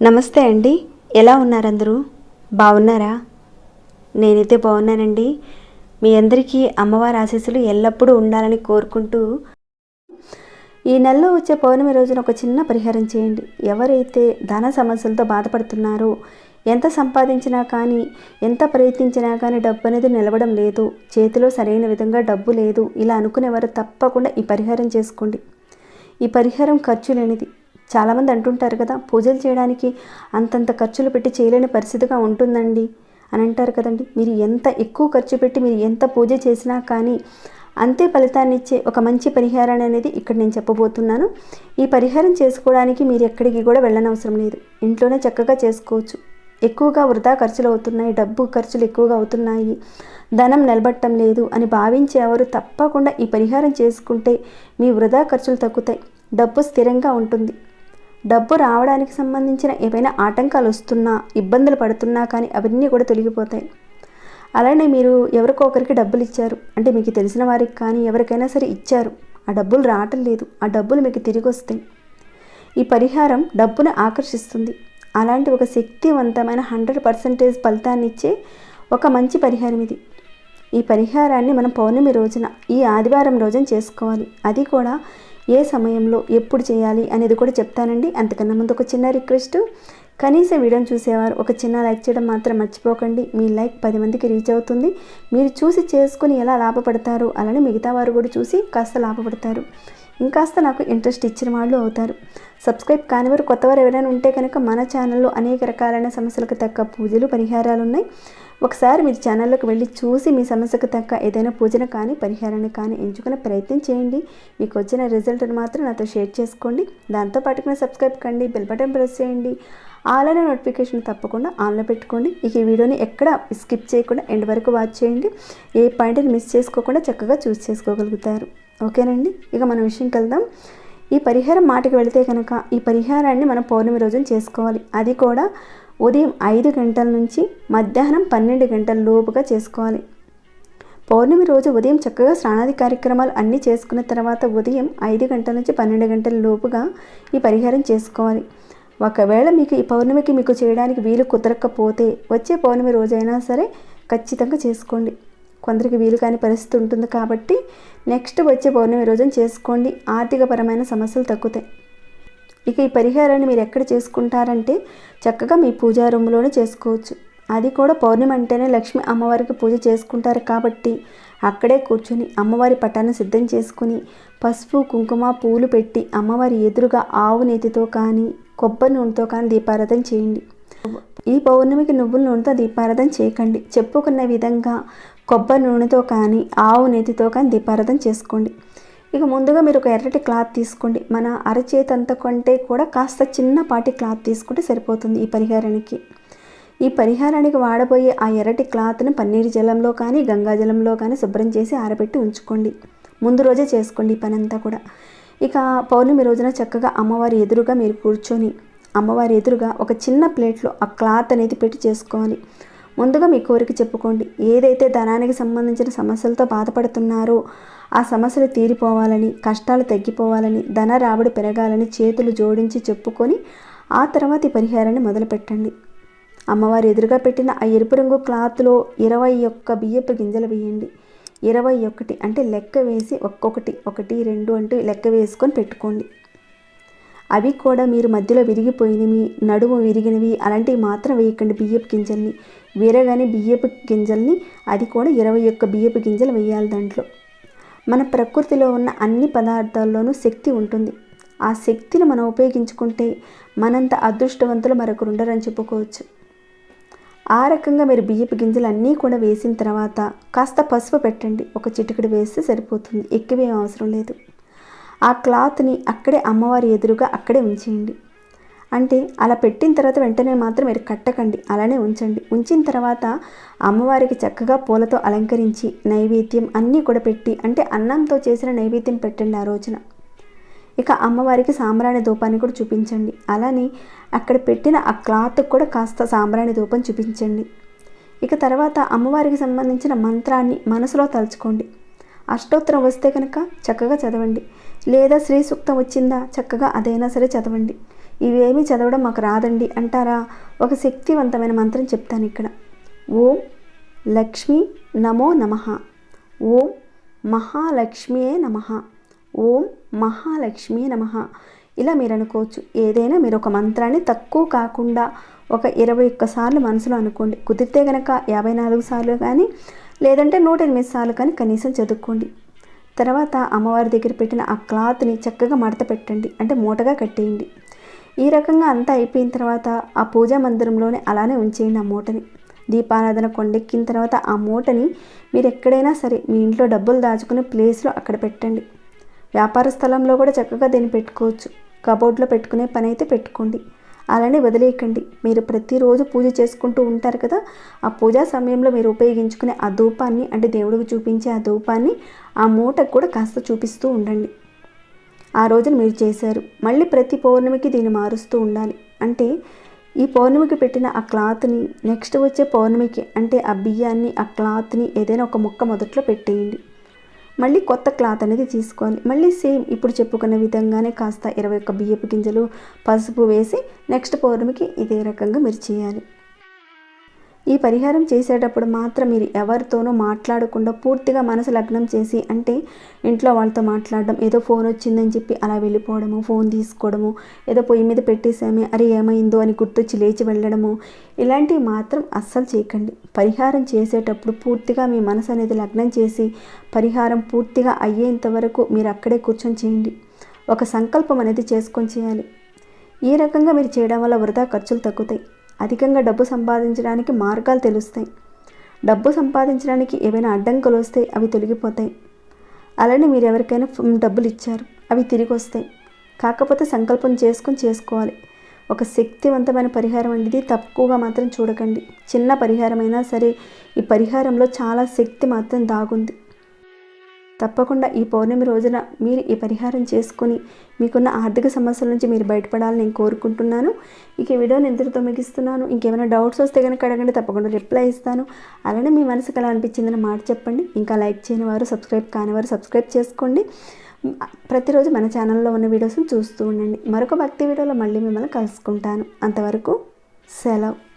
నమస్తే అండి. ఎలా ఉన్నారందరూ? బాగున్నారా? నేనైతే బాగున్నానండి. మీ అందరికీ అమ్మవారి ఆశీస్సులు ఎల్లప్పుడూ ఉండాలని కోరుకుంటూ ఈ నెలలో వచ్చే పౌర్ణమి రోజున ఒక చిన్న పరిహారం చేయండి. ఎవరైతే ధన సమస్యలతో బాధపడుతున్నారో ఎంత సంపాదించినా కానీ ఎంత ప్రయత్నించినా కానీ డబ్బు అనేది నిలవడం లేదు. చేతిలో సరైన విధంగా డబ్బు లేదు. ఇలా అనుకునేవారు తప్పకుండా ఈ పరిహారం చేసుకోండి. ఈ పరిహారం ఖర్చు లేనిది. చాలామంది అంటుంటారు కదా పూజలు చేయడానికి అంతంత ఖర్చులు పెట్టి చేయలేని పరిస్థితిగా ఉంటుందండి అని అంటారు కదండి. మీరు ఎంత ఎక్కువ ఖర్చు పెట్టి మీరు ఎంత పూజ చేసినా కానీ అంతే ఫలితాన్ని ఇచ్చే ఒక మంచి పరిహారం అనేది ఇక్కడ నేను చెప్పబోతున్నాను. ఈ పరిహారం చేసుకోవడానికి మీరు ఎక్కడికి కూడా వెళ్ళనవసరం లేదు. ఇంట్లోనే చక్కగా చేసుకోవచ్చు. ఎక్కువగా వృధా ఖర్చులు అవుతున్నాయి డబ్బు ఖర్చులు ఎక్కువగా అవుతున్నాయి ధనం నిలబట్టం లేదు అని భావించేవారు తప్పకుండా ఈ పరిహారం చేసుకుంటే మీ వృధా ఖర్చులు తగ్గుతాయి డబ్బు స్థిరంగా ఉంటుంది. డబ్బు రావడానికి సంబంధించిన ఏవైనా ఆటంకాలు వస్తున్నా ఇబ్బందులు పడుతున్నా కానీ అవన్నీ కూడా తొలగిపోతాయి. అలానే మీరు ఎవరికో ఒకరికి డబ్బులు ఇచ్చారు అంటే మీకు తెలిసిన వారికి కానీ ఎవరికైనా సరే ఇచ్చారు ఆ డబ్బులు రావటం లేదు ఆ డబ్బులు మీకు తిరిగి వస్తాయి. ఈ పరిహారం డబ్బును ఆకర్షిస్తుంది. అలాంటి ఒక శక్తివంతమైన హండ్రెడ్ పర్సెంటేజ్ ఫలితాన్ని ఇచ్చే ఒక మంచి పరిహారం ఇది. ఈ పరిహారాన్ని మనం పౌర్ణమి రోజున ఈ ఆదివారం రోజున చేసుకోవాలి. అది కూడా ఏ సమయంలో ఎప్పుడు చేయాలి అనేది కూడా చెప్తానండి. అంతకన్నా ముందు ఒక చిన్న రిక్వెస్ట్. కనీసం వీడియోని చూసేవారు ఒక చిన్న లైక్ చేయడం మాత్రం మర్చిపోకండి. మీ లైక్ పది మందికి రీచ్ అవుతుంది. మీరు చూసి చేసుకుని ఎలా లాభపడతారు? అలానే మిగతా వారు కూడా చూసి కాస్త లాభపడతారు. ఇంకాస్త నాకు ఇంట్రెస్ట్ ఇచ్చిన వాళ్ళు అవుతారు. సబ్స్క్రైబ్ కానివారు కొత్తవారు ఎవరైనా ఉంటే కనుక మన ఛానల్లో అనేక రకాలైన సమస్యలకు తగ్గ పూజలు పరిహారాలు ఉన్నాయి. ఒకసారి మీరు ఛానల్లోకి వెళ్ళి చూసి మీ సమస్యకు తగ్గ ఏదైనా పూజను కానీ పరిహారాన్ని కానీ ఎంచుకునే ప్రయత్నం చేయండి. మీకు వచ్చిన రిజల్ట్ని మాత్రం నాతో షేర్ చేసుకోండి. దాంతో పాటుగా సబ్స్క్రైబ్ కండి బెల్ బటన్ ప్రెస్ చేయండి. ఆలైన నోటిఫికేషన్ తప్పకుండా ఆన్లో పెట్టుకోండి. ఇక ఈ వీడియోని ఎక్కడ స్కిప్ చేయకుండా ఎండ్ వరకు వాచ్ చేయండి. ఏ పాయింట్ని మిస్ చేసుకోకుండా చక్కగా చూస్ చేసుకోగలుగుతారు. ఓకేనండి? ఇక మన విషయంకి వెళ్దాం. ఈ పరిహారం మాటకి వెళితే కనుక ఈ పరిహారాన్ని మనం పౌర్ణమి రోజున చేసుకోవాలి. అది కూడా ఉదయం ఐదు గంటల నుంచి మధ్యాహ్నం పన్నెండు గంటల లోపుగా చేసుకోవాలి. పౌర్ణమి రోజు ఉదయం చక్కగా స్నానాది కార్యక్రమాలు అన్నీ చేసుకున్న తర్వాత ఉదయం ఐదు గంటల నుంచి పన్నెండు గంటల లోపుగా ఈ పరిహారం చేసుకోవాలి. ఒకవేళ మీకు ఈ పౌర్ణమికి మీకు చేయడానికి వీలు కుదరకపోతే వచ్చే పౌర్ణమి రోజైనా సరే ఖచ్చితంగా చేసుకోండి. కొందరికి వీలు కాని పరిస్థితి ఉంటుంది కాబట్టి నెక్స్ట్ వచ్చే పౌర్ణమి రోజున చేసుకోండి. ఆర్థికపరమైన సమస్యలు తగ్గుతాయి. ఇక ఈ పరిహారాన్ని మీరు ఎక్కడ చేసుకుంటారంటే చక్కగా మీ పూజా రూమ్లోనే చేసుకోవచ్చు. అది కూడా పౌర్ణమి అంటేనే లక్ష్మి అమ్మవారికి పూజ చేసుకుంటారు కాబట్టి అక్కడే కూర్చొని అమ్మవారి పటాన్ని సిద్ధం చేసుకుని పసుపు కుంకుమ పూలు పెట్టి అమ్మవారి ఎదురుగా ఆవు నేతితో కానీ కొబ్బరి నూనెతో కానీ దీపారాధన చేయండి. ఈ పౌర్ణమికి నువ్వుల నూనెతో దీపారాధన చేయకండి. చెప్పుకున్న విధంగా కొబ్బరి నూనెతో కానీ ఆవు నేతితో కానీ దీపారాధన చేసుకోండి. ఇక ముందుగా మీరు ఒక ఎర్రటి క్లాత్ తీసుకోండి. మన అరచేతి అంత కంటే కూడా కాస్త చిన్నపాటి క్లాత్ తీసుకుంటే సరిపోతుంది ఈ పరిహారానికి. ఈ పరిహారానికి వాడబోయే ఆ ఎర్రటి క్లాత్ని పన్నీరు జలంలో కానీ గంగా జలంలో కానీ శుభ్రం చేసి ఆరబెట్టి ఉంచుకోండి. ముందు రోజే చేసుకోండి ఈ పని అంతా కూడా. ఇక పౌర్ణమి రోజున చక్కగా అమ్మవారి ఎదురుగా మీరు కూర్చొని అమ్మవారి ఎదురుగా ఒక చిన్న ప్లేట్లో ఆ క్లాత్ అనేది పెట్టి చేసుకోవాలి. ముందుగా మీ కోరిక చెప్పుకోండి. ఏదైతే ధనానికి సంబంధించిన సమస్యలతో బాధపడుతున్నారో ఆ సమస్యలు తీరిపోవాలని కష్టాలు తగ్గిపోవాలని ధన రాబడి పెరగాలని చేతులు జోడించి చెప్పుకొని ఆ తర్వాత ఈ పరిహారాన్ని మొదలుపెట్టండి. అమ్మవారి ఎదురుగా పెట్టిన ఆ ఎరుపు రంగు క్లాత్లో ఇరవై ఒక్క బియ్యపు గింజలు వేయండి. ఇరవై ఒకటి అంటే లెక్క వేసి ఒక్కొక్కటి ఒకటి రెండు అంటూ లెక్క వేసుకొని పెట్టుకోండి. అవి కూడా మీరు మధ్యలో విరిగిపోయినవి నడుము విరిగినవి అలాంటివి మాత్రం వేయకండి బియ్యపు గింజల్ని. విరగని బియ్యపు గింజల్ని అది కూడా ఇరవై ఒక్క బియ్యపు గింజలు వేయాలి దాంట్లో. మన ప్రకృతిలో ఉన్న అన్ని పదార్థాల్లోనూ శక్తి ఉంటుంది. ఆ శక్తిని మనం ఉపయోగించుకుంటే మనంత అదృష్టవంతులు మరొకరు ఉండరని చెప్పుకోవచ్చు. ఆ రకంగా మీరు బియ్యపు గింజలు అన్నీ కూడా వేసిన తర్వాత కాస్త పసుపు పెట్టండి. ఒక చిటికెడు వేస్తే సరిపోతుంది. ఎక్కువేం అవసరం లేదు. ఆ క్లాత్ని అక్కడే అమ్మవారి ఎదురుగా అక్కడే ఉంచేయండి. అంటే అలా పెట్టిన తర్వాత వెంటనే మాత్రం మీరు కట్టకండి అలానే ఉంచండి. ఉంచిన తర్వాత అమ్మవారికి చక్కగా పూలతో అలంకరించి నైవేద్యం అన్నీ కూడా పెట్టి అంటే అన్నంతో చేసిన నైవేద్యం పెట్టండి ఆ రోజున. ఇక అమ్మవారికి సాంబ్రాణి ధూపాన్ని కూడా చూపించండి. అలానే అక్కడ పెట్టిన ఆ క్లాత్ కూడా కాస్త సాంబ్రాణి ధూపం చూపించండి. ఇక తర్వాత అమ్మవారికి సంబంధించిన మంత్రాన్ని మనసులో తలుచుకోండి. అష్టోత్తరం వస్తే కనుక చక్కగా చదవండి. లేదా శ్రీ సూక్తం వచ్చిందా చక్కగా అదైనా సరే చదవండి. ఇవేమీ చదవడం మాకు రాదండి అంటారా? ఒక శక్తివంతమైన మంత్రం చెప్తాను ఇక్కడ. ఓం లక్ష్మి నమో నమ. ఓం మహాలక్ష్మియే నమ. ఓం మహాలక్ష్మి నమ. ఇలా మీరు అనుకోవచ్చు. ఏదైనా మీరు ఒక మంత్రాన్ని తక్కువ కాకుండా ఒక ఇరవై ఒక్కసార్లు మనసులో అనుకోండి. కుదిరితే కనుక యాభై నాలుగు సార్లు కానీ లేదంటే నూట ఎనిమిది సార్లు కానీ కనీసం చదువుకోండి. తర్వాత అమ్మవారి దగ్గర పెట్టిన ఆ క్లాత్ని చక్కగా మడత పెట్టండి. అంటే మూటగా కట్టేయండి. ఈ రకంగా అంతా అయిపోయిన తర్వాత ఆ పూజా మందిరంలోనే అలానే ఉంచేయండి ఆ మూటని. దీపారాధన కొండెక్కిన తర్వాత ఆ మూటని మీరు ఎక్కడైనా సరే మీ ఇంట్లో డబ్బులు దాచుకునే ప్లేస్లో అక్కడ పెట్టండి. వ్యాపార స్థలంలో కూడా చక్కగా దీన్ని పెట్టుకోవచ్చు. కబోర్డ్లో పెట్టుకునే పని అయితే పెట్టుకోండి. అలానే వదిలేయకండి. మీరు ప్రతిరోజు పూజ చేసుకుంటూ ఉంటారు కదా ఆ పూజా సమయంలో మీరు ఉపయోగించుకునే ఆ ధూపాన్ని అంటే దేవుడికి చూపించే ఆ ధూపాన్ని ఆ మూటకు కూడా కాస్త చూపిస్తూ ఉండండి. ఆ రోజున మీరు చేశారు. మళ్ళీ ప్రతి పౌర్ణమికి దీన్ని మారుస్తూ ఉండాలి. అంటే ఈ పౌర్ణమికి పెట్టిన ఆ క్లాత్ని నెక్స్ట్ వచ్చే పౌర్ణమికి అంటే ఆ బియ్యాన్ని ఆ క్లాత్ని ఏదైనా ఒక ముక్క మొదట్లో పెట్టేయండి. మళ్ళీ కొత్త క్లాత్ అనేది తీసుకోవాలి. మళ్ళీ సేమ్ ఇప్పుడు చెప్పుకున్న విధంగానే కాస్త ఇరవై ఒక్క బియ్యపు గింజలు పసుపు వేసి నెక్స్ట్ పౌర్ణమికి ఇదే రకంగా మీరు చేయాలి. ఈ పరిహారం చేసేటప్పుడు మాత్రం మీరు ఎవరితోనూ మాట్లాడకుండా పూర్తిగా మనసు లగ్నం చేసి అంటే ఇంట్లో వాళ్ళతో మాట్లాడడం ఏదో ఫోన్ వచ్చిందని చెప్పి అలా వెళ్ళిపోవడము ఫోన్ తీసుకోవడము ఏదో పొయ్యి మీద పెట్టేసామే అరే ఏమైందో అని గుర్తొచ్చి లేచి వెళ్ళడము ఇలాంటివి మాత్రం అస్సలు చేయకండి. పరిహారం చేసేటప్పుడు పూర్తిగా మీ మనసు అనేది లగ్నం చేసి పరిహారం పూర్తిగా అయ్యేంత వరకు మీరు అక్కడే కూర్చొని చేయండి. ఒక సంకల్పం అనేది చేసుకొని చేయాలి. ఈ రకంగా మీరు చేయడం వల్ల వృధా ఖర్చులు తగ్గుతాయి. అధికంగా డబ్బు సంపాదించడానికి మార్గాలు తెలుస్తాయి. డబ్బు సంపాదించడానికి ఏవైనా అడ్డంకులు వస్తే అవి తొలగిపోతాయి. అలానే మీరు ఎవరికైనా డబ్బులు ఇచ్చారు అవి తిరిగి వస్తాయి కాకపోతే సంకల్పం చేసుకొని చేసుకోవాలి. ఒక శక్తివంతమైన పరిహారం అనేది తక్కువగా మాత్రం చూడకండి. చిన్న పరిహారమైనా సరే ఈ పరిహారంలో చాలా శక్తి మాత్రం దాగుంది. తప్పకుండా ఈ పౌర్ణమి రోజున మీరు ఈ పరిహారం చేసుకుని మీకున్న ఆర్థిక సమస్యల నుంచి మీరు బయటపడాలని నేను కోరుకుంటున్నాను. ఇక ఈ వీడియోని ఇంతటితో ముగిస్తున్నాను. ఇంకేమైనా డౌట్స్ వస్తే కనుక అడగండి తప్పకుండా రిప్లై ఇస్తాను. అలానే మీ మనసుకు ఎలా అనిపించిందని మాట చెప్పండి. ఇంకా లైక్ చేయని వారు సబ్స్క్రైబ్ కాని వారు సబ్స్క్రైబ్ చేసుకోండి. ప్రతిరోజు మన ఛానల్లో ఉన్న వీడియోస్ని చూస్తూ ఉండండి. మరొక భక్తి వీడియోలో మళ్ళీ మిమ్మల్ని కలుసుకుంటాను. అంతవరకు సెలవు.